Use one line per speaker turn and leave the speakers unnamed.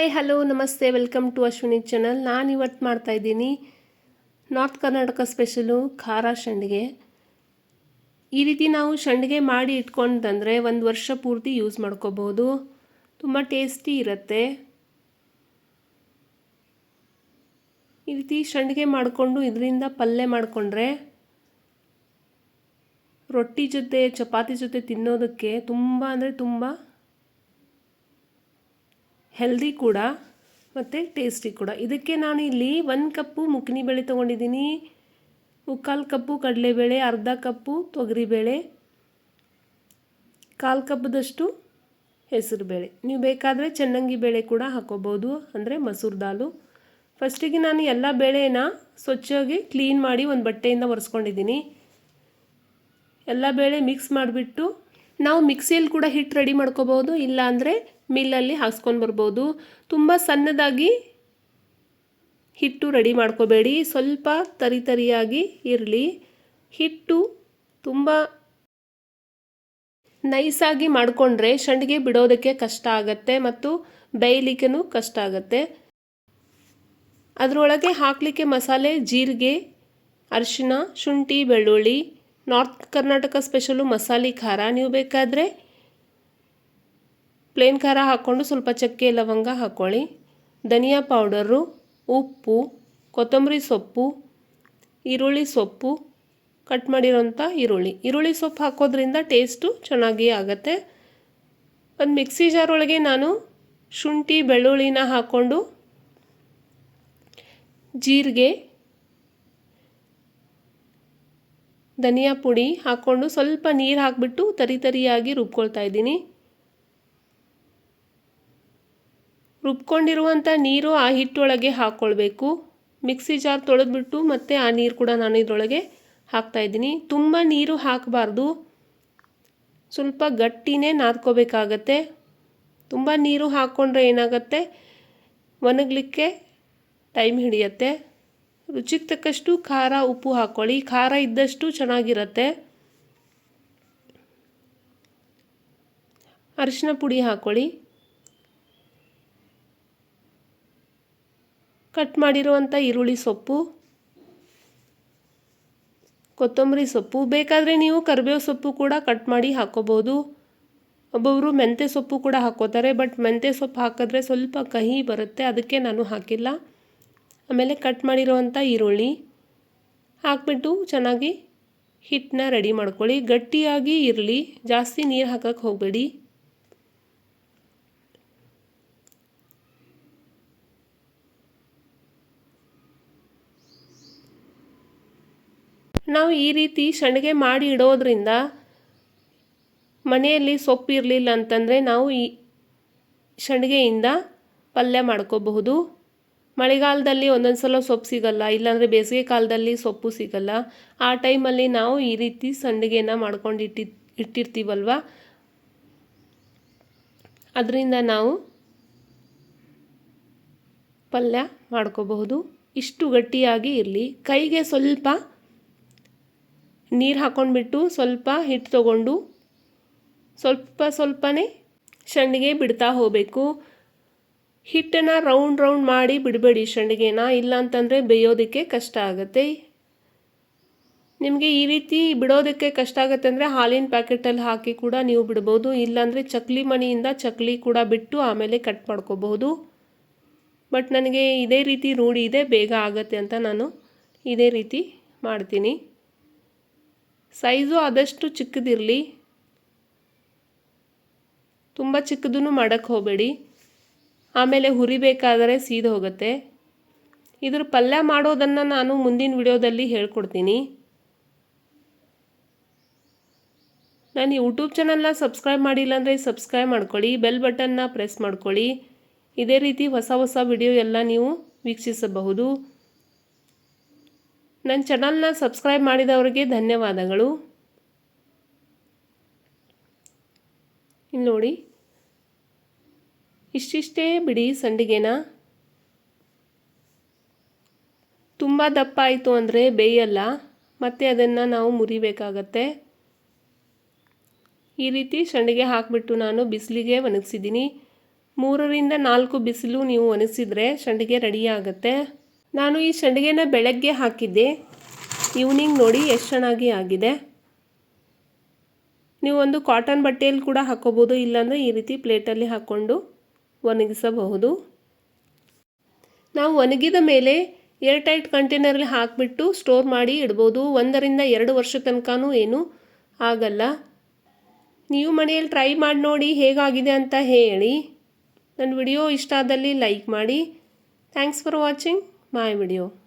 Hi hello ನಮಸ್ತೆ welcome to Ashwini channel ನಾನು ಇವತ್ತು ಮಾಡ್ತಾ ಇದ್ದೀನಿ ನಾರ್ತ್ ಕರ್ನಾಟಕ ಸ್ಪೆಷಲು ಖಾರ ಸಂಡಿಗೆ ಈ ರೀತಿ ನಾವು ಸಂಡಿಗೆ ಮಾಡಿ ಇಟ್ಕೊಂಡಂದರೆ ಒಂದು ವರ್ಷ ಪೂರ್ತಿ ಯೂಸ್ ಮಾಡ್ಕೋಬೋದು. ತುಂಬ ಟೇಸ್ಟಿ ಇರುತ್ತೆ. ಈ ರೀತಿ ಸಂಡಿಗೆ ಮಾಡಿಕೊಂಡು ಇದರಿಂದ ಪಲ್ಯ ಮಾಡಿಕೊಂಡ್ರೆ ರೊಟ್ಟಿ ಜೊತೆ, ಚಪಾತಿ ಜೊತೆ ತಿನ್ನೋದಕ್ಕೆ ತುಂಬ ಅಂದರೆ ತುಂಬ ಹೆಲ್ದಿ ಕೂಡ ಮತ್ತು ಟೇಸ್ಟಿ ಕೂಡ. ಇದಕ್ಕೆ ನಾನು ಇಲ್ಲಿ ಒಂದು ಕಪ್ಪು ಮುಕ್ಕಿನಿ ಬೇಳೆ ತೊಗೊಂಡಿದ್ದೀನಿ. ಮುಕ್ಕಾಲು ಕಪ್ಪು ಕಡಲೆಬೇಳೆ, ಅರ್ಧ ಕಪ್ಪು ತೊಗರಿಬೇಳೆ, ಕಾಲು ಕಪ್ಪದಷ್ಟು ಹೆಸರು ಬೇಳೆ ನೀವು ಬೇಕಾದರೆ ಚೆನ್ನಂಗಿ ಬೇಳೆ ಕೂಡ ಹಾಕೋಬೋದು ಅಂದರೆ ಮಸೂರ್ ದಾಲು. ಫಸ್ಟಿಗೆ ನಾನು ಎಲ್ಲ ಬೇಳೆನ ಸ್ವಚ್ಛವಾಗಿ ಕ್ಲೀನ್ ಮಾಡಿ ಒಂದು ಬಟ್ಟೆಯಿಂದ ಒರೆಸ್ಕೊಂಡಿದ್ದೀನಿ. ಎಲ್ಲ ಬೇಳೆ ಮಿಕ್ಸ್ ಮಾಡಿಬಿಟ್ಟು ನಾವು ಮಿಕ್ಸಿಯಲ್ಲಿ ಕೂಡ ಹಿಟ್ಟು ರೆಡಿ ಮಾಡ್ಕೋಬೋದು ಇಲ್ಲ ಅಂದರೆ ಮಿಲ್ಲಲ್ಲಿ ಹಾಕ್ಸ್ಕೊಂಡು ಬರ್ಬೋದು. ತುಂಬ ಸಣ್ಣದಾಗಿ ಹಿಟ್ಟು ರೆಡಿ ಮಾಡ್ಕೋಬೇಡಿ. ಸ್ವಲ್ಪ ತರಿ ತರಿಯಾಗಿ ಇರಲಿ. ಹಿಟ್ಟು ತುಂಬ ನೈಸಾಗಿ ಮಾಡಿಕೊಂಡ್ರೆ ಸಂಡಿಗೆ ಬಿಡೋದಕ್ಕೆ ಕಷ್ಟ ಆಗುತ್ತೆ ಮತ್ತು ಬೇಯಲಿಕ್ಕೂ ಕಷ್ಟ ಆಗುತ್ತೆ. ಅದರೊಳಗೆ ಹಾಕಲಿಕ್ಕೆ ಮಸಾಲೆ, ಜೀರಿಗೆ ಅರಿಶಿನ ಶುಂಠಿ, ಬೆಳ್ಳುಳ್ಳಿ ನಾರ್ತ್ ಕರ್ನಾಟಕ ಸ್ಪೆಷಲು ಮಸಾಲೆ ಖಾರ ನೀವು ಬೇಕಾದರೆ ಪ್ಲೇನ್ ಖಾರ ಹಾಕ್ಕೊಂಡು ಸ್ವಲ್ಪ ಚಕ್ಕೆ ಲವಂಗ ಹಾಕ್ಕೊಳ್ಳಿ ಧನಿಯಾ ಪೌಡರು ಉಪ್ಪು, ಕೊತ್ತಂಬರಿ ಸೊಪ್ಪು, ಈರುಳ್ಳಿ ಸೊಪ್ಪು ಕಟ್ ಮಾಡಿರೋಂಥ ಈರುಳ್ಳಿ. ಈರುಳ್ಳಿ ಸೊಪ್ಪು ಹಾಕೋದ್ರಿಂದ ಟೇಸ್ಟು ಚೆನ್ನಾಗಿ ಆಗುತ್ತೆ. ಒಂದು ಮಿಕ್ಸಿ ಜಾರೊಳಗೆ ನಾನು ಶುಂಠಿ, ಬೆಳ್ಳುಳ್ಳಿನ ಹಾಕ್ಕೊಂಡು ಜೀರಿಗೆ ಧನಿಯಾ ಪುಡಿ ಹಾಕ್ಕೊಂಡು ಸ್ವಲ್ಪ ನೀರು ಹಾಕಿಬಿಟ್ಟು ತರಿ ತರಿಯಾಗಿ ರುಬ್ಕೊಳ್ತಾ ಇದ್ದೀನಿ. ರುಬ್ಕೊಂಡಿರುವಂಥ ನೀರು ಆ ಹಿಟ್ಟೊಳಗೆ ಹಾಕ್ಕೊಳ್ಬೇಕು ಮಿಕ್ಸಿ ಜಾರ್ ತೊಳೆದ್ಬಿಟ್ಟು ಮತ್ತು ಆ ನೀರು ಕೂಡ ನಾನು ಇದರೊಳಗೆ ಹಾಕ್ತಾಯಿದ್ದೀನಿ ತುಂಬ ನೀರು ಹಾಕಬಾರ್ದು. ಸ್ವಲ್ಪ ಗಟ್ಟಿನೇ ನಾದ್ಕೋಬೇಕಾಗತ್ತೆ. ತುಂಬ ನೀರು ಹಾಕ್ಕೊಂಡ್ರೆ ಏನಾಗುತ್ತೆ? ಒಣಗಲಿಕ್ಕೆ ಟೈಮ್ ಹಿಡಿಯತ್ತೆ. ರುಚಿಗೆ ತಕ್ಕಷ್ಟು ಖಾರ ಉಪ್ಪು ಹಾಕ್ಕೊಳ್ಳಿ ಖಾರ ಇದ್ದಷ್ಟು ಚೆನ್ನಾಗಿರುತ್ತೆ. ಅರಿಶಿನ ಪುಡಿ ಹಾಕ್ಕೊಳ್ಳಿ ಕಟ್ ಮಾಡಿರುವಂಥ ಈರುಳ್ಳಿ ಸೊಪ್ಪು. ಕೊತ್ತಂಬರಿ ಸೊಪ್ಪು. ಬೇಕಾದರೆ ನೀವು ಕರಿಬೇವು ಸೊಪ್ಪು ಕೂಡ ಕಟ್ ಮಾಡಿ ಹಾಕ್ಕೋಬೋದು ಒಬ್ಬೊಬ್ಬರು ಮೆಂತ್ಯ ಸೊಪ್ಪು ಕೂಡ ಹಾಕ್ಕೋತಾರೆ ಬಟ್ ಮೆಂತ್ಯ ಸೊಪ್ಪು ಹಾಕಿದ್ರೆ ಸ್ವಲ್ಪ ಕಹಿ ಬರುತ್ತೆ. ಅದಕ್ಕೆ ನಾನು ಹಾಕಿಲ್ಲ. ಆಮೇಲೆ ಕಟ್ ಮಾಡಿರುವಂಥ ಈರುಳ್ಳಿ ಹಾಕ್ಬಿಟ್ಟು ಚೆನ್ನಾಗಿ ಹಿಟ್ಟನ್ನ ರೆಡಿ ಮಾಡ್ಕೊಳ್ಳಿ. ಗಟ್ಟಿಯಾಗಿ ಇರಲಿ ಜಾಸ್ತಿ ನೀರು ಹಾಕಕ್ಕೆ ಹೋಗಬೇಡಿ. ನಾವು ಈ ರೀತಿ ಸಂಡಿಗೆ ಮಾಡಿ ಇಡೋದ್ರಿಂದ ಮನೆಯಲ್ಲಿ ಸೊಪ್ಪು ಇರಲಿಲ್ಲ ಅಂತಂದರೆ ನಾವು ಈ ಸಂಡಿಗೆಯಿಂದ ಪಲ್ಯ ಮಾಡ್ಕೋಬಹುದು. ಮಳೆಗಾಲದಲ್ಲಿ ಒಂದೊಂದು ಸಲ ಸೊಪ್ಪು ಸಿಗಲ್ಲ, ಇಲ್ಲಾಂದರೆ ಬೇಸಿಗೆ ಕಾಲದಲ್ಲಿ ಸೊಪ್ಪು ಸಿಗಲ್ಲ. ಆ ಟೈಮಲ್ಲಿ ನಾವು ಈ ರೀತಿ ಸಂಡಿಗೆನ ಮಾಡ್ಕೊಂಡು ಇಟ್ಟಿ ಇಟ್ಟಿರ್ತೀವಲ್ವ? ಅದರಿಂದ ನಾವು ಪಲ್ಯ ಮಾಡ್ಕೋಬಹುದು. ಇಷ್ಟು ಗಟ್ಟಿಯಾಗಿ ಇರಲಿ. ಕೈಗೆ ಸ್ವಲ್ಪ ನೀರು ಹಾಕ್ಕೊಂಡ್ಬಿಟ್ಟು ಸ್ವಲ್ಪ ಹಿಟ್ಟು ತಗೊಂಡು ಸ್ವಲ್ಪ ಸ್ವಲ್ಪನೇ ಸಂಡಿಗೆ ಬಿಡ್ತಾ ಹೋಗಬೇಕು. ಹಿಟ್ಟನ್ನು ರೌಂಡ್ ರೌಂಡ್ ಮಾಡಿ ಬಿಡಬೇಡಿ ಸಂಡಿಗೆನ ಇಲ್ಲ ಅಂತಂದರೆ ಬೇಯೋದಕ್ಕೆ ಕಷ್ಟ ಆಗುತ್ತೆ. ನಿಮಗೆ ಈ ರೀತಿ ಬಿಡೋದಕ್ಕೆ ಕಷ್ಟ ಆಗುತ್ತೆ ಅಂದರೆ ಹಾಲಿನ ಪ್ಯಾಕೆಟಲ್ಲಿ ಹಾಕಿ ಕೂಡ ನೀವು ಬಿಡ್ಬೋದು. ಇಲ್ಲಾಂದರೆ ಚಕ್ಲಿ ಮಣಿಯಿಂದ ಚಕ್ಲಿ ಕೂಡ ಬಿಟ್ಟು ಆಮೇಲೆ ಕಟ್ ಮಾಡ್ಕೋಬಹುದು. ಬಟ್ ನನಗೆ ಇದೇ ರೀತಿ ರೂಢಿ ಇದೆ, ಬೇಗ ಆಗುತ್ತೆ ಅಂತ ನಾನು ಇದೇ ರೀತಿ ಮಾಡ್ತೀನಿ. ಸೈಜು ಆದಷ್ಟು ಚಿಕ್ಕದಿರಲಿ. ತುಂಬ ಚಿಕ್ಕದೂ ಮಾಡೋಕ್ಕೆ ಹೋಗಬೇಡಿ. ಆಮೇಲೆ ಹುರಿಬೇಕಾದರೆ ಸೀದು ಹೋಗುತ್ತೆ. ಇದ್ರ ಪಲ್ಯ ಮಾಡೋದನ್ನು ನಾನು ಮುಂದಿನ ವಿಡಿಯೋದಲ್ಲಿ ಹೇಳ್ಕೊಡ್ತೀನಿ. ನಾನು ಯೂಟ್ಯೂಬ್ ಚಾನಲ್ನ ಸಬ್ಸ್ಕ್ರೈಬ್ ಮಾಡಿಲ್ಲ ಅಂದರೆ ಸಬ್ಸ್ಕ್ರೈಬ್ ಮಾಡ್ಕೊಳ್ಳಿ, ಬೆಲ್ ಬಟನ್ನ ಪ್ರೆಸ್ ಮಾಡ್ಕೊಳ್ಳಿ. ಇದೇ ರೀತಿ ಹೊಸ ಹೊಸ ವಿಡಿಯೋ ಎಲ್ಲ ನೀವು ವೀಕ್ಷಿಸಬಹುದು. ನನ್ನ ಚಾನಲ್ನ ಸಬ್ಸ್ಕ್ರೈಬ್ ಮಾಡಿದವರಿಗೆ ಧನ್ಯವಾದಗಳು. ಇಲ್ಲಿ ನೋಡಿ. ಇಷ್ಟಿಷ್ಟೇ ಬಿಡಿ ಸಂಡಿಗೆನ. ತುಂಬ ದಪ್ಪ ಆಯಿತು ಅಂದರೆ ಬೇಯಲ್ಲ, ಮತ್ತು ಅದನ್ನು ನಾವು ಮುರಿಬೇಕಾಗತ್ತೆ. ಈ ರೀತಿ ಸಂಡಿಗೆ ಹಾಕಿಬಿಟ್ಟು ನಾನು ಬಿಸಿಲಿಗೆ ಒಣಗಿಸಿದ್ದೀನಿ. ಮೂರರಿಂದ ನಾಲ್ಕು ಬಿಸಿಲು ನೀವು ಒಣಗಿಸಿದರೆ ಸಂಡಿಗೆ ರೆಡಿ ಆಗುತ್ತೆ. ನಾನು ಈ ಸಂಡಿಗೆನ ಬೆಳಗ್ಗೆ ಹಾಕಿದ್ದೆ. ಈವ್ನಿಂಗ್ ನೋಡಿ ಎಷ್ಟು ಚೆನ್ನಾಗಿ ಆಗಿದೆ. ನೀವು ಒಂದು ಕಾಟನ್ ಬಟ್ಟೆಯಲ್ಲಿ ಕೂಡ ಹಾಕೋಬೋದು, ಇಲ್ಲಾಂದರೆ ಈ ರೀತಿ ಪ್ಲೇಟಲ್ಲಿ ಹಾಕ್ಕೊಂಡು ಒಣಗಿಸಬಹುದು. ನಾವು ಒಣಗಿದ ಮೇಲೆ ಏರ್ ಟೈಟ್ ಕಂಟೈನರಲ್ಲಿ ಹಾಕಿಬಿಟ್ಟು ಸ್ಟೋರ್ ಮಾಡಿ ಇಡ್ಬೋದು. ಒಂದರಿಂದ ಎರಡು ವರ್ಷ ತನಕನೂ ಏನು ಆಗಲ್ಲ. ನೀವು ಮನೆಯಲ್ಲಿ ಟ್ರೈ ಮಾಡಿ ನೋಡಿ ಹೇಗಾಗಿದೆ ಅಂತ ಹೇಳಿ. ನನ್ನ ವಿಡಿಯೋ ಇಷ್ಟ ಆದಲ್ಲಿ ಲೈಕ್ ಮಾಡಿ. Thanks for watching my video.